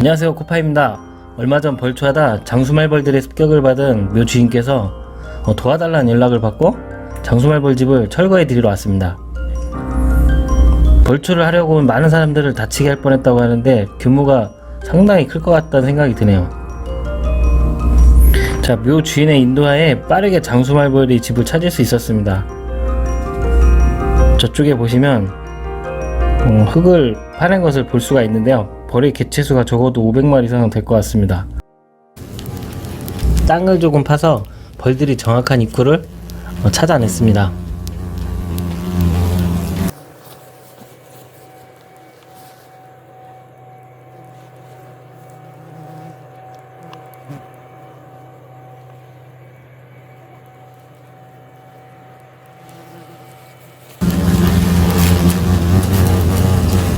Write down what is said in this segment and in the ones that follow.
안녕하세요 코파입니다. 얼마 전 벌초하다 장수말벌들의 습격을 받은 묘 주인께서 어, 도와달라는 연락을 받고 장수말벌 집을 철거해 드리러 왔습니다. 벌초를 하려고 온 많은 사람들을 다치게 할 뻔했다고 하는데 규모가 상당히 클 것 같다는 생각이 드네요. 자, 묘 주인의 인도하에 빠르게 장수말벌이 집을 찾을 수 있었습니다. 저쪽에 보시면 음, 흙을 파낸 것을 볼 수가 있는데요. 벌의 개체수가 적어도 500마리 이상 될것 같습니다. 땅을 조금 파서 벌들이 정확한 입구를 어, 찾아냈습니다.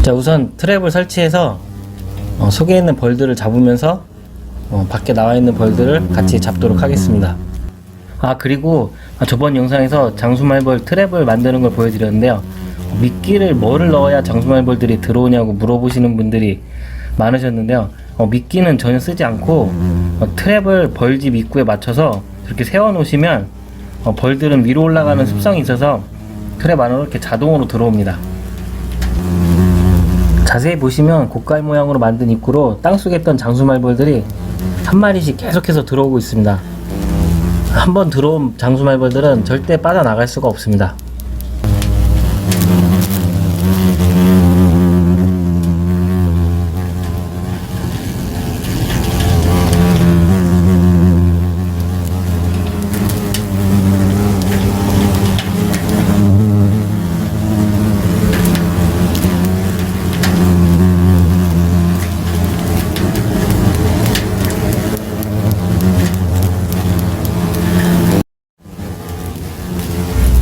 자 우선 트랩을 설치해서 어, 속에 있는 벌들을 잡으면서 어, 밖에 나와 있는 벌들을 같이 잡도록 하겠습니다. 아 그리고 아, 저번 영상에서 장수말벌 트랩을 만드는 걸 보여드렸는데요. 어, 미끼를 뭐를 넣어야 장수말벌들이 들어오냐고 물어보시는 분들이 많으셨는데요. 어, 미끼는 전혀 쓰지 않고 어, 트랩을 벌집 입구에 맞춰서 이렇게 세워 놓으시면 어, 벌들은 위로 올라가는 습성이 있어서 트랩 안으로 이렇게 자동으로 들어옵니다. 자세히 보시면 고깔 모양으로 만든 입구로 땅속에 있던 장수말벌들이 한 마리씩 계속해서 들어오고 있습니다. 한번 들어온 장수말벌들은 절대 빠져나갈 수가 없습니다.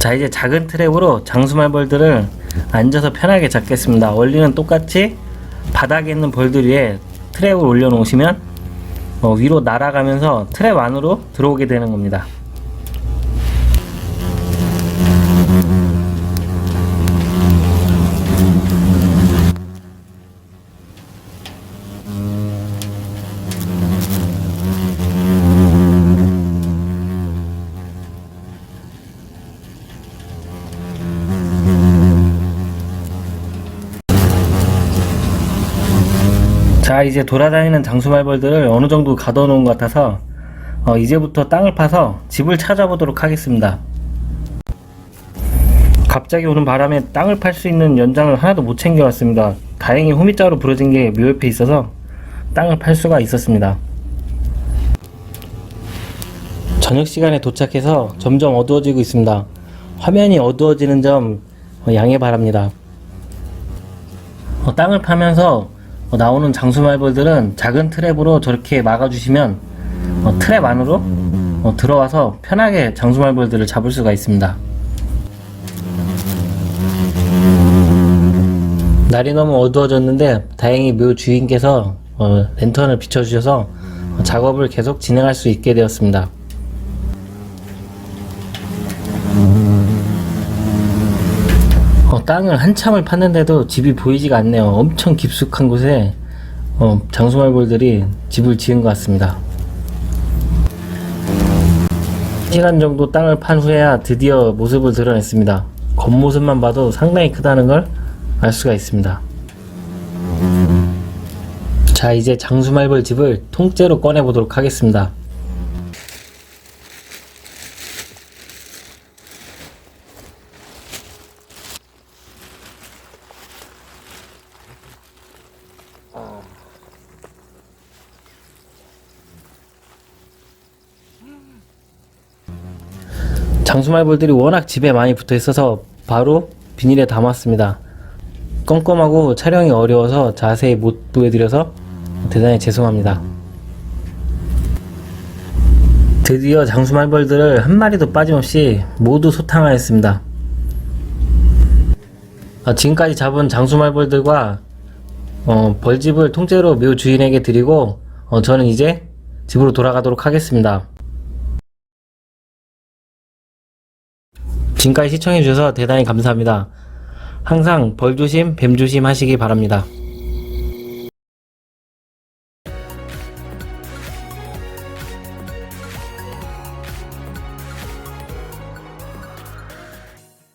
자 이제 작은 트랩으로 장수말 벌들을 앉아서 편하게 잡겠습니다. 원리는 똑같이 바닥에 있는 벌들 위에 트랩을 올려놓으시면 어, 위로 날아가면서 트랩 안으로 들어오게 되는 겁니다. 자 이제 돌아다니는 장수말벌들을 어느 정도 가둬놓은 것 같아서 어, 이제부터 땅을 파서 집을 찾아보도록 하겠습니다. 갑자기 오는 바람에 땅을 팔 수 있는 연장을 하나도 못 챙겨왔습니다. 다행히 호미자로 부러진 게 묘 옆에 있어서 땅을 팔 수가 있었습니다. 저녁 시간에 도착해서 점점 어두워지고 있습니다. 화면이 어두워지는 점 어, 양해 바랍니다. 어, 땅을 파면서 어, 나오는 장수말벌들은 작은 트랩으로 저렇게 막아주시면 어, 트랩 안으로 어, 들어와서 편하게 장수말벌들을 잡을 수가 있습니다. 날이 너무 어두워졌는데 다행히 묘 주인께서 어, 랜턴을 비춰주셔서 어, 작업을 계속 진행할 수 있게 되었습니다. 어, 땅을 한참을 팠는데도 집이 보이지가 않네요. 엄청 깊숙한 곳에 어, 장수말벌들이 집을 지은 것 같습니다. 시간 정도 땅을 판 후에야 드디어 모습을 드러냈습니다. 겉모습만 봐도 상당히 크다는 걸 알 수가 있습니다. 자, 이제 장수말벌 집을 통째로 꺼내보도록 하겠습니다. 장수말벌들이 워낙 집에 많이 붙어 있어서 바로 비닐에 담았습니다. 껌껌하고 촬영이 어려워서 자세히 못 보여드려서 대단히 죄송합니다. 드디어 장수말벌들을 한 마리도 빠짐없이 모두 소탕하였습니다. 아, 지금까지 잡은 장수말벌들과 어, 벌집을 통째로 묘 주인에게 드리고 어, 저는 이제 집으로 돌아가도록 하겠습니다. 지금까지 시청해주셔서 대단히 감사합니다. 항상 벌조심, 뱀조심 하시기 바랍니다.